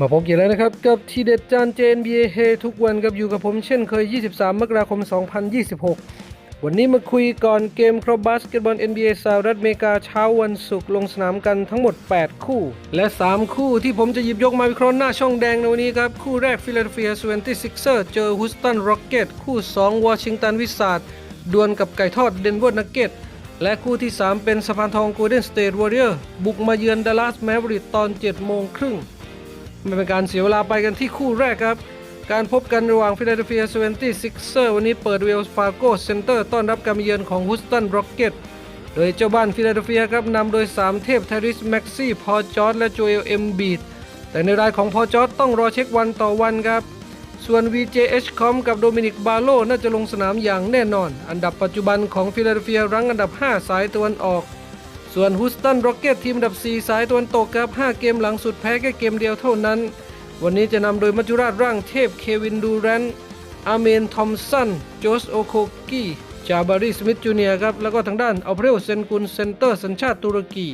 มาพบกันแล้วนะครับกับทีเด็ดจาน JNBA เฮทุกวันกับอยู่กับผมเช่นเคย 23 มกราคม 2026 วันนี้มาคุยก่อนเกมครบบาสเกตบอล NBA สหรัฐอเมริกาเช้าวันศุกร์ลงสนามกันทั้งหมด 8 คู่ และ 3 คู่ที่ผมจะหยิบยกมาวิเคราะห์หน้าช่องแดงในวันนี้ครับ คู่แรกฟิลาเดลเฟีย 76ers เจอ Houston Rockets คู่ 2 วอชิงตันวิสาดดวลกับไก่ทอดเดนเวอร์นักเก็ตและคู่ที่ 3 เป็นสะพานทอง Golden State Warrior บุกมาเยือนดัลลัสแมวริกตอน 7 โมงครึ่ง ไม่เป็นการเสียเวลาไปกันที่คู่แรกครับ การพบกันระหว่างฟิลาเดลเฟีย 76ers วันนี้เปิดเวลส์ฟาโกเซ็นเตอร์ต้อนรับการเยือนของฮ o สตันร็อกเก็ตโดยเจ้าบ้านฟิลาเดลเฟียครับนำโดย 3 เทพทาริสแม็กซี่พอจอร์ดและโจเอลเอ็มบีดแต่ในรายของพอจอร์ดต้องรอเช็ควันต่อวันครับส่วน VJH คอมกับโดมินิกบาโลน่าจะลงสนามอย่างแน่นอน อันดับปัจจุบันของฟิลาเดลเฟียรั้งอันดับ 5 สายตะวันออก ส่วนฮ o สตันร็อกเก็ตทีมอันดับ 4 สายตะวันตกครับ 5 เกมหลังสุดแพ้แค่เกมเดียวเท่านั้น วันนี้จะนำโดยมัจจุราชร่างเทพเควินดูแรนต์อาเมนทอมสันโจสโอโคกี้จาบารีสมิธจูเนียครับ แล้วก็ทางด้านอัลเ r รลเซนกุลเซนเตอร์สัญชาติตุรกี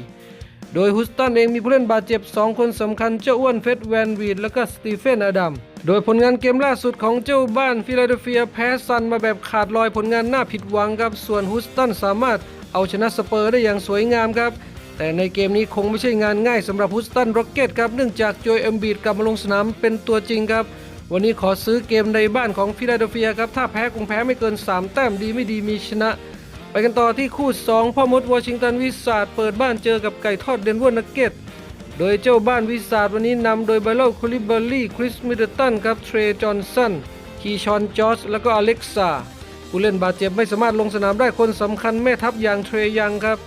โดยฮุสตันเองมีผู้เล่นบาดเจ็บ 2 คนสำคัญเจ้าอ้วนเฟสแวนวีดและก็สตีเฟนอดัมโดยผลงานเกมล่าสุดของเจ้าบ้านฟิลาเดลเฟียแพ้ซันมาแบบขาดลอยผลงานน่าผิดหวังครับส่วนฮุสตันสามารถ เอาชนะสเปอร์ได้อย่างสวยงามครับ แต่ในเกมนี้คงไม่ใช่งานง่ายสำหรับฮุสตันร็อกเก็ตครับเนื่องจากโจยเอมบีดกลับมาลงสนามเป็นตัวจริงครับ วันนี้ขอซื้อเกมในบ้านของฟิลาเดลเฟียครับ ถ้าแพ้คงแพ้ไม่เกิน 3 แต้มดีไม่ดีมีชนะ ไปกันต่อที่คู่ 2 พ่อมดวอชิงตันวิสาดเปิดบ้านเจอกับไก่ทอดเดนเวอร์นักเก็ตโดยเจ้าบ้านวิสาดวันนี้นำโดยไบโลคูลิเบอรี่คริสมิดเดิลตันครับเทรจอห์นสันคีชอนจอร์จแล้วก็อเล็กซา ผู้เล่นบาดเจ็บไม่สามารถลงสนามได้คนสำคัญแม่ทัพอย่างเทรยังครับ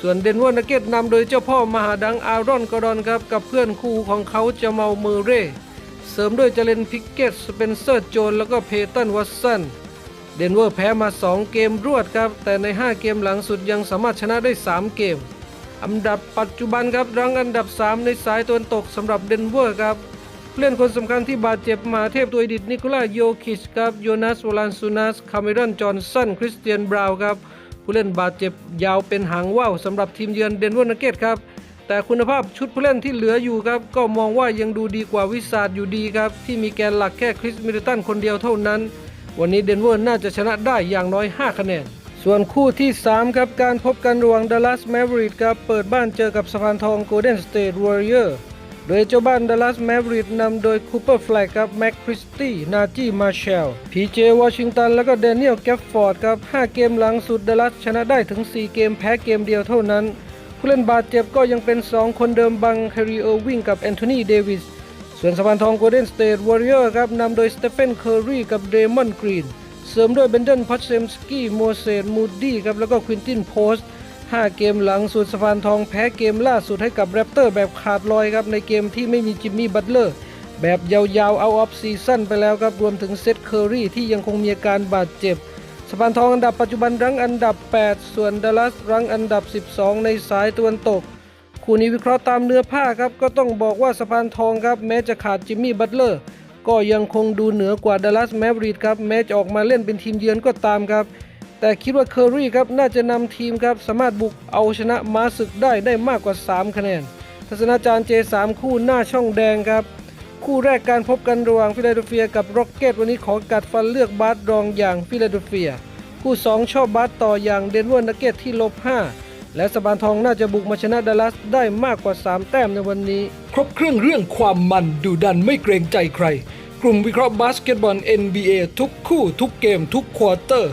ส่วนเดนเวอร์นักเก็ตนำโดยเจ้าพ่อมหาดังอารอนกอรอนครับ กับเพื่อนคู่ของเขาจะเมาเมอร์เร่ เสริมด้วยเจเลนพิกเกตสเปนเซอร์โจนแล้วก็เพตันวัตสันเดนเวอร์แพ้มา 2 เกมรวดครับ แต่ใน 5 เกมหลังสุดยังสามารถชนะได้ 3 เกม อันดับปัจจุบันครับ รั้งอันดับ 3 ในสายตะวันตกสำหรับเดนเวอร์ครับ ผู้เล่นคนสำคัญที่บาดเจ็บมาเทพตัวอดิตนิโคลาโยคิชครับโยนัสวลานซูนัสคาเมรอนจอห์นสันคริสเตียนบราวน์ครับผู้เล่นบาดเจ็บยาวเป็นหางว่าวสำหรับทีมเยือนเดนเวอร์นักเก็ตครับแต่คุณภาพชุดผู้เล่นที่เหลืออยู่ครับ ก็มองว่ายังดูดีกว่าวิสาดอยู่ดีครับ ที่มีแกนหลักแค่คริสมิดเดิลตันคนเดียวเท่านั้น วันนี้เดนเวอร์น่าจะชนะได้อย่างน้อย 5 คะแนน ส่วนคู่ที่ 3 ครับ การพบกันระหว่างดัลลัสแมวริกครับ เปิดบ้านเจอกับสะพานทองโกลเด้นสเตทวอริเออร์ โดยเจ้าบ้านดัลลัสแมวริกนำโดยคูเปอร์แฟลกครับแม็กคริสตี้นาจีมาเชลพีเจวอชิงตัน แล้วก็แดเนียลแกฟฟอร์ดครับ 5 เกมหลังสุดดัลลัสชนะได้ถึง 4 เกมแพ้เกมเดียวเท่านั้น ผู้เล่นบาดเจ็บก็ยังเป็น 2 คนเดิมบังแคริโอวิงกับแอนโทนีเดวิสส่วนสะพานทองโกลเด้นสเตทวอริเออร์ครับนำโดยสเตเฟนเคอร์รีกับเดมอนกรีนเสริมด้วยเบนเดนพัชเซมสกี้โมเสสมูดดี้ครับแล้วก็ควินตินโพสต์ 5 เกมหลังสุดสะพานทองแพ้เกมล่าสุดให้กับแรปเตอร์แบบขาดลอยครับในเกมที่ไม่มีจิมมี่บัตเลอร์แบบยาวๆเอาออฟซีซั่นไปแล้วครับรวมถึงเซตเคอร์รีที่ยังคงมีอาการบาดเจ็บสะพานทองอันดับปัจจุบันรั้งอันดับ 8 ส่วนดัลลัสรั้งอันดับ 12 ในสายตะวันตก คู่นี้วิเคราะห์ตามเนื้อผ้าครับก็ต้องบอกว่าสะพานทองครับแม้จะขาดจิมมี่บัตเลอร์ก็ยังคงดูเหนือกว่าดัลลัสแมวริดครับแม้จะออกมาเล่นเป็นทีมเยือนก็ตามครับ แต่คิดว่าเคอรี่ครับน่าจะนำทีมครับสามารถบุกเอาชนะมาศึกได้ได้มากกว่า 3 คะแนน ทัศนาจารย์เจ3คู่หน้าช่องแดงครับ คู่แรกการพบกันระหว่างฟิลาเดลเฟียกับร็อกเก็ตวันนี้ขอกัดฟันเลือกบาสรองอย่างฟิลาเดลเฟีย คู่ 2 ชอบบาสต่ออย่างเดนเวอร์นักเก็ตที่ลบ 5 และสะพานทองน่าจะบุกมาชนะดัลลัสได้มากกว่า 3 แต้มในวันนี้ ครบเครื่องเรื่องความมันดูดันไม่เกรงใจใคร กลุ่มวิเคราะห์บาสเกตบอล NBA ทุกคู่ทุกเกมทุกควอเตอร์